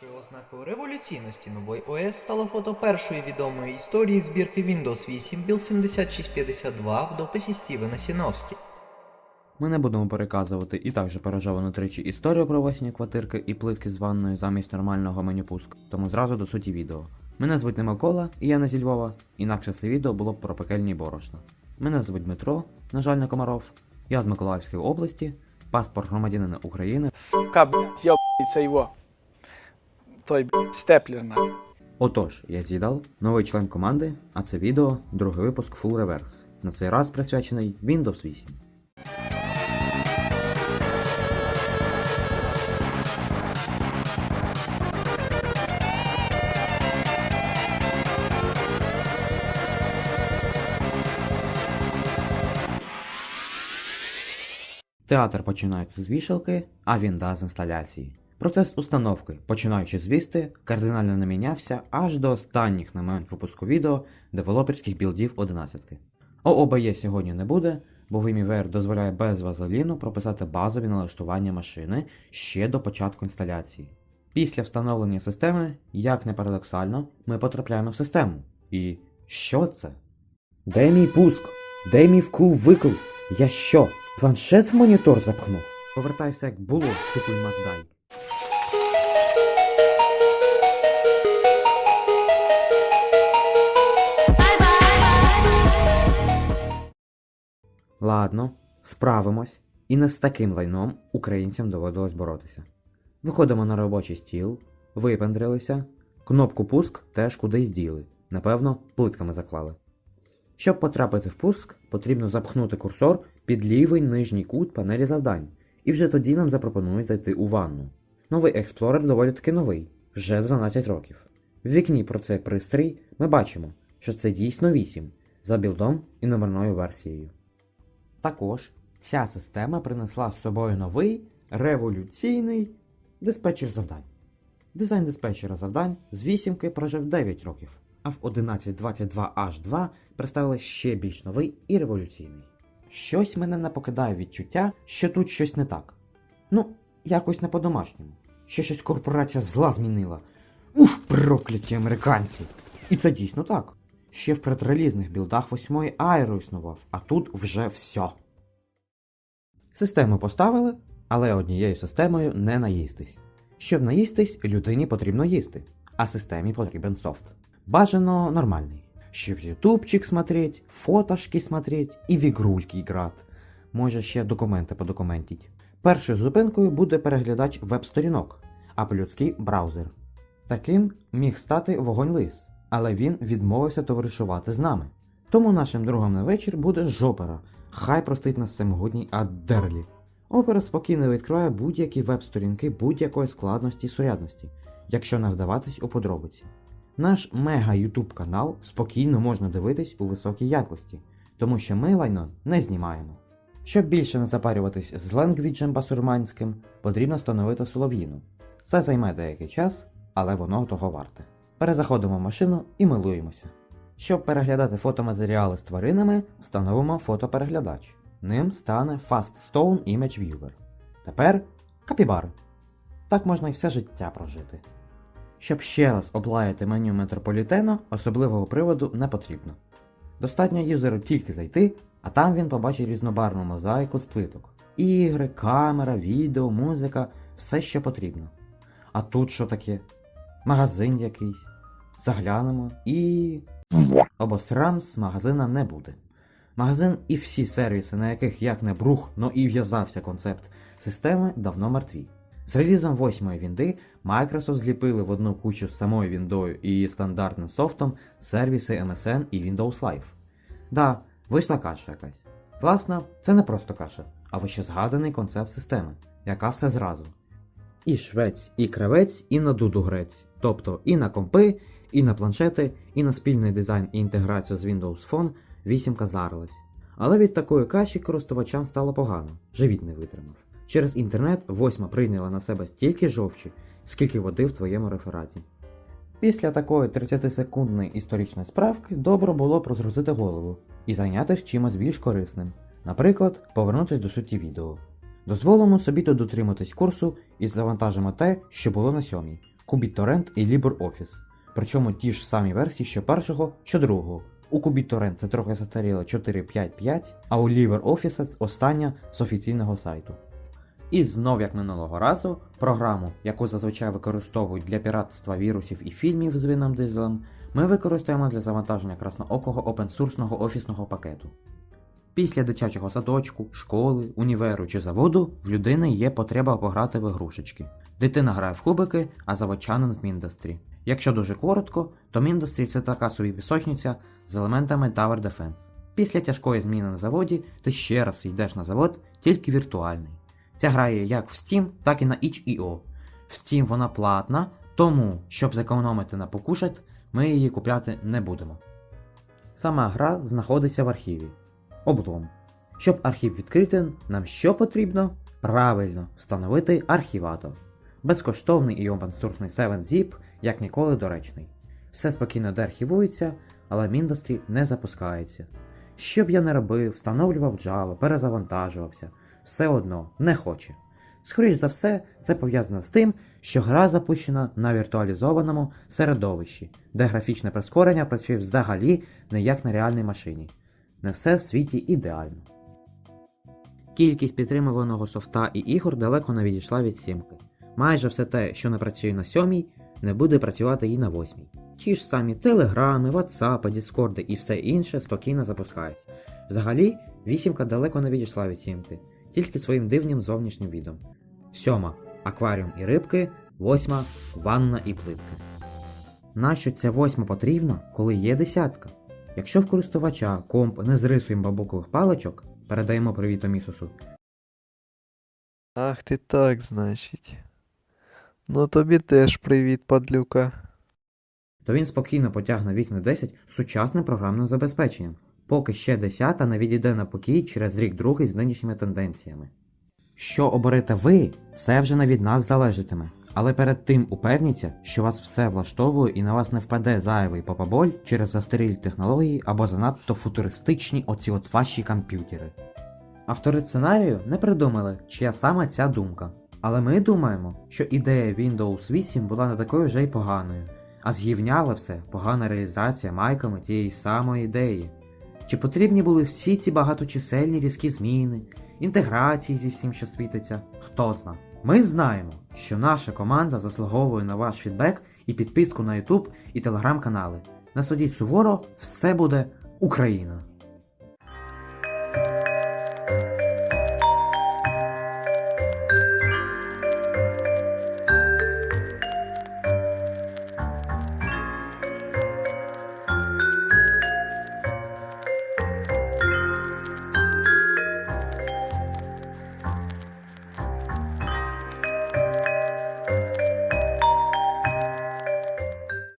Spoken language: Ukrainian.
Першою ознакою революційності нової ОС стало фото першої відомої історії збірки Windows 8 Build 7652 в дописі Стівена Сіновські. Ми не будемо переказувати і так же пережовану тричі історію про власні квартирки і плитки з ванною замість нормального меню пуск, тому зразу до суті відео. Мене звуть не Микола, і я не зі Львова, інакше це відео було б про пекельні борошна. Мене звуть Дмитро, на жаль, не Комаров. Я з Миколаївської області, паспорт громадянина України. Сука, блядь, ёбається його. Той, степлер, на. Отож, я з'їдав, новий член команди, а це відео другий випуск Full Reverse. На цей раз присвячений Windows 8. Театр починається з вішалки, а вінда з інсталяції. Процес установки, починаючи з вісти, кардинально не мінявся аж до останніх на момент випуску відео девелоперських білдів 11. ООБЄ сьогодні не буде, бо VMware дозволяє без вазеліну прописати базові налаштування машини ще до початку інсталяції. Після встановлення системи, як не парадоксально, ми потрапляємо в систему. І що це? Де мій пуск? Де мій вкл-викл? Я що? Планшет в монітор запхнув? Повертайся як було, тупий маздай. Ладно, справимось. І не з таким лайном українцям доводилось боротися. Виходимо на робочий стіл, випендрилися, кнопку пуск теж кудись діли. Напевно, плитками заклали. Щоб потрапити в пуск, потрібно запхнути курсор під лівий нижній кут панелі завдань, і вже тоді нам запропонують зайти у ванну. Новий експлорер доволі таки новий, вже 12 років. В вікні про цей пристрій ми бачимо, що це дійсно 8 за білдом і номерною версією. Також ця система принесла з собою новий революційний диспетчер завдань. Дизайн диспетчера завдань з вісімки прожив 9 років, а в 1122H2 представили ще більш новий і революційний. Щось мене не покидає відчуття, що тут щось не так. Ну, якось не по-домашньому. Що щось корпорація зла змінила. Ух, прокляті американці! І це дійсно так. Ще в предрелізних білдах восьмої Аеро існував, а тут вже все. Систему поставили, але однією системою не наїстись. Щоб наїстись, людині потрібно їсти, а системі потрібен софт. Бажано нормальний. Щоб ютубчик смотреть, фотошки смотреть і в ігрульки играть. Може ще документи подокументіть. Першою зупинкою буде переглядач веб-сторінок, а по-людськи браузер. Таким міг стати вогонь лис, але він відмовився товаришувати з нами. Тому нашим другом на вечір буде жопера. Хай простить нас всемогутній Аддерлі. Опера спокійно відкриває будь-які веб-сторінки будь-якої складності і сурядності, якщо не вдаватись у подробиці. Наш мега ютуб канал спокійно можна дивитись у високій якості, тому що ми лайно не знімаємо. Щоб більше не запарюватись з ленгвіджем басурманським, потрібно встановити солов'їну. Це займе деякий час, але воно того варте. Перезаходимо в машину і милуємося. Щоб переглядати фотоматеріали з тваринами, встановимо фотопереглядач. Ним стане Faststone Image Viewer. Тепер капібари. Так можна і все життя прожити. Щоб ще раз облаяти меню метрополітену, особливого приводу не потрібно. Достатньо юзеру тільки зайти, а там він побачить різнобарвну мозаїку з плиток. Ігри, камера, відео, музика, все що потрібно. А тут що таке? Магазин якийсь. Заглянемо і. Обосрам з магазина не буде. Магазин і всі сервіси, на яких як не брух, но і в'язався концепт системи, давно мертві. З релізом 8-ї вінди Microsoft зліпили в одну кучу з самою віндою і стандартним софтом сервіси MSN і Windows Live. Да, вийшла каша якась. Власне, це не просто каша, а вище згаданий концепт системи, яка все зразу. І швець, і кравець, і на дуду грець. Тобто і на компи, і на планшети, і на спільний дизайн і інтеграцію з Windows Phone вісімка зарилась. Але від такої каші користувачам стало погано, живіт не витримав. Через інтернет восьма прийняла на себе стільки жовчі, скільки води в твоєму рефераті. Після такої 30-секундної історичної справки добре було б розгрузити голову і зайнятися чимось більш корисним. Наприклад, повернутися до суті відео. Дозволимо собі тут дотриматись курсу і завантажимо те, що було на сьомій. QBTorrent і LibreOffice. Причому ті ж самі версії, що першого, що другого. У QBTorrent це трохи застаріло 4.5.5, а у LibreOffice остання з офіційного сайту. І знов, як минулого разу, програму, яку зазвичай використовують для піратства вірусів і фільмів з Віном Дизелем, ми використаємо для завантаження красноокого опенсурсного офісного пакету. Після дитячого садочку, школи, універу чи заводу в людини є потреба пограти в ігрушечки. Дитина грає в кубики, а заводчанин в Міндастрі. Якщо дуже коротко, то Міндастрі це така собі пісочниця з елементами Tower Defense. Після тяжкої зміни на заводі ти ще раз йдеш на завод, тільки віртуальний. Ця грає як в Steam, так і на itch.io. В Steam вона платна, тому, щоб зекономити на покушать, ми її купляти не будемо. Сама гра знаходиться в архіві. Облом. Щоб архів відкрити, нам що потрібно? Правильно, встановити архіватор. Безкоштовний і опенсурсний 7-zip, як ніколи доречний. Все спокійно деархівується, але Міндастрі не запускається. Що б я не робив, встановлював Java, перезавантажувався, все одно не хоче. Скоріш за все, це пов'язано з тим, що гра запущена на віртуалізованому середовищі, де графічне прискорення працює взагалі не як на реальній машині. Не все в світі ідеально. Кількість підтримуваного софта і ігор далеко не відійшла від сімки. Майже все те, що не працює на сьомій, не буде працювати і на восьмій. Ті ж самі телеграми, ватсапи, діскорди і все інше спокійно запускається. Взагалі, вісімка далеко не відійшла від сімки, тільки своїм дивним зовнішнім відом. Сьома акваріум і рибки, восьма ванна і плитки. Нащо ця восьма потрібна, коли є десятка? Якщо в користувача комп не з рисуєм бабукових паличок, передаємо привіт Омісусу, Ах ти так, значить. Ну тобі теж привіт, падлюка. то він спокійно потягне вікна 10 з сучасним програмним забезпеченням, поки ще десята не відійде на покій через рік другий з нинішніми тенденціями. Що оберете ви, це вже не від нас залежатиме. Але перед тим упевніться, що вас все влаштовує і на вас не впаде зайвий попаболь через застарілі технології або занадто футуристичні оці от ваші комп'ютери. Автори сценарію не придумали, чия саме ця думка. Але ми думаємо, що ідея Windows 8 була не такою вже й поганою, а з'ївняла все погана реалізація майками тієї самої ідеї. Чи потрібні були всі ці багаточисельні різкі зміни, інтеграції зі всім, що світиться, хто зна. Ми знаємо, що наша команда заслуговує на ваш фідбек і підписку на YouTube і телеграм-канали. Насудіть суді суворо все буде Україна.